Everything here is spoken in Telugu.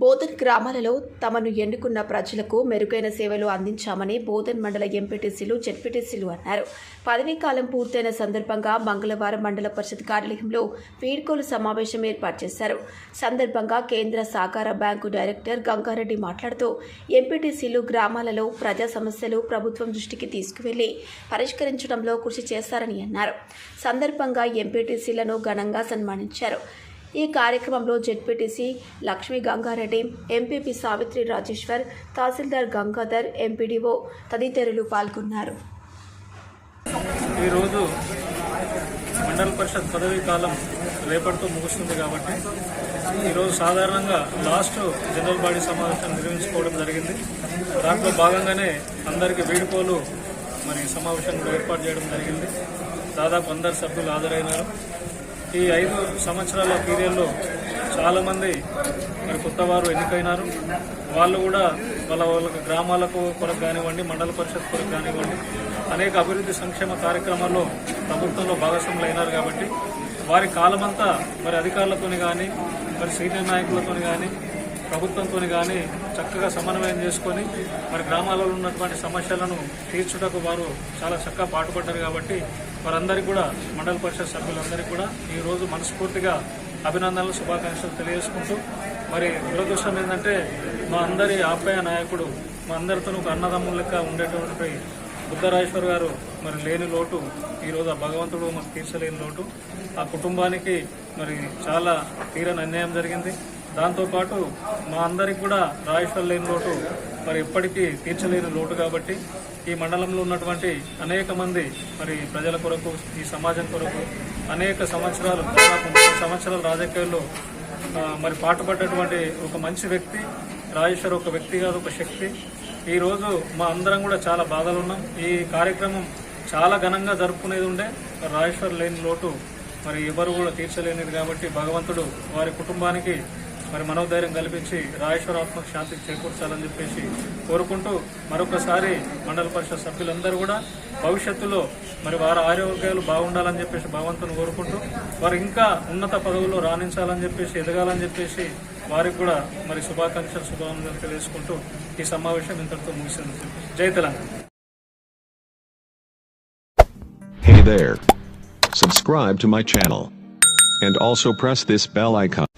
బోధన్ గ్రామాలలో తమను ఎన్నుకున్న ప్రజలకు మెరుగైన సేవలు అందించామని బోధన్ మండల ఎంపీటీసీలు జెడ్పీటీసీలు అన్నారు. పదవీ కాలం పూర్తయిన సందర్భంగా మంగళవారం మండల పరిషత్ కార్యాలయంలో వీడ్కోలు సమావేశం ఏర్పాటు చేశారు. సందర్భంగా కేంద్ర సహకార బ్యాంకు డైరెక్టర్ గంగారెడ్డి మాట్లాడుతూ ఎంపీటీసీలు గ్రామాలలో ప్రజా సమస్యలు ప్రభుత్వం దృష్టికి తీసుకువెళ్ళి పరిష్కరించడంలో కృషి చేస్తారని అన్నారు. సందర్భంగా ఎంపీటీసీలను ఘనంగా సన్మానించారు. ఈ కార్యక్రమంలో ZPTC Lakshmi Gangareddy MPP Savitri Rajeshwar tahsildar Gangadhar MPDO తదితరులు పాల్గొన్నారు. ఈరోజు మండల పరిషత్ పదవీ కాలం రేపటితో ముగుస్తుంది కాబట్టి ఈరోజు సాధారణంగా లాస్ట్ జనరల్ బాడీ సమావేశం నిర్వహించుకోవడం జరిగింది. దాంట్లో భాగంగానే అందరికీ వీడుకోలు మరి సమావేశం ఏర్పాటు చేయడం జరిగింది. దాదాపు అందరు సభ్యులు హాజరైనారు. ఈ ఐదు సంవత్సరాల పీరియడ్లో చాలామంది మరి కొత్త వారు ఎన్నికైనారు. వాళ్ళు కూడా వాళ్ళ వాళ్ళ గ్రామాలకు కొరకు కానివ్వండి మండల పరిషత్ కొరకు కానివ్వండి అనేక అభివృద్ధి సంక్షేమ కార్యక్రమాల్లో ప్రభుత్వంలో భాగస్వాములు అయినారు కాబట్టి వారి కాలమంతా మరి అధికారులతోని కానీ మరి సీనియర్ నాయకులతోని కానీ ప్రభుత్వంతో కానీ చక్కగా సమన్వయం చేసుకొని మరి గ్రామాలలో ఉన్నటువంటి సమస్యలను తీర్చుటకు వారు చాలా చక్కగా పాటుపడ్డారు కాబట్టి వారందరికీ కూడా మండల పరిషత్ సభ్యులందరికీ కూడా ఈ రోజు మనస్ఫూర్తిగా అభినందనలు శుభాకాంక్షలు తెలియజేసుకుంటూ మరి దురదృష్టం ఏంటంటే మా అందరి ఆప్యాయ నాయకుడు మా అందరితో ఒక అన్నదమ్ముల లెక్క ఉండేటువంటి బుద్ధరాజేశ్వర్ గారు మరి లేని లోటు ఈరోజు ఆ భగవంతుడు మాకు తీర్చలేని లోటు. ఆ కుటుంబానికి మరి చాలా తీరని అన్యాయం జరిగింది. దాంతోపాటు మా అందరికి కూడా రాజేశ్వర్ లేని లోటు మరి ఎప్పటికీ తీర్చలేని లోటు కాబట్టి ఈ మండలంలో ఉన్నటువంటి అనేక మంది మరి ప్రజల కొరకు ఈ సమాజం కొరకు అనేక సంవత్సరాలు దాదాపు ముప్పై సంవత్సరాల రాజకీయాల్లో మరి పాటుపడ్డటువంటి ఒక మంచి వ్యక్తి రాజేశ్వర్ ఒక వ్యక్తి కాదు ఒక శక్తి. ఈరోజు మా అందరం కూడా చాలా బాధలు ఉన్నాం. ఈ కార్యక్రమం చాలా ఘనంగా జరుపుకునేది ఉండే రాజేశ్వర్ లేని లోటు మరి ఎవరు కూడా తీర్చలేనిది కాబట్టి భగవంతుడు వారి కుటుంబానికి మరి మనోధైర్యం కల్పించి రాజేశ్వరాత్మక శాంతికి చేకూర్చాలని చెప్పేసి కోరుకుంటూ మరొకసారి మండల పరిషత్ సభ్యులందరూ కూడా భవిష్యత్తులో మరి వారి ఆరోగ్యాలు బాగుండాలని చెప్పేసి భగవంతుని కోరుకుంటూ వారు ఇంకా ఉన్నత పదవుల్లో రాణించాలని చెప్పేసి ఎదగాలని చెప్పేసి వారికి కూడా మరి శుభాకాంక్షలు శుభాకాంక్షలు తెలియజేసుకుంటూ ఈ సమావేశం ఇంతటితో ముగిసింది జై Telangana Hey there. Subscribe to my channel. And also press this bell icon.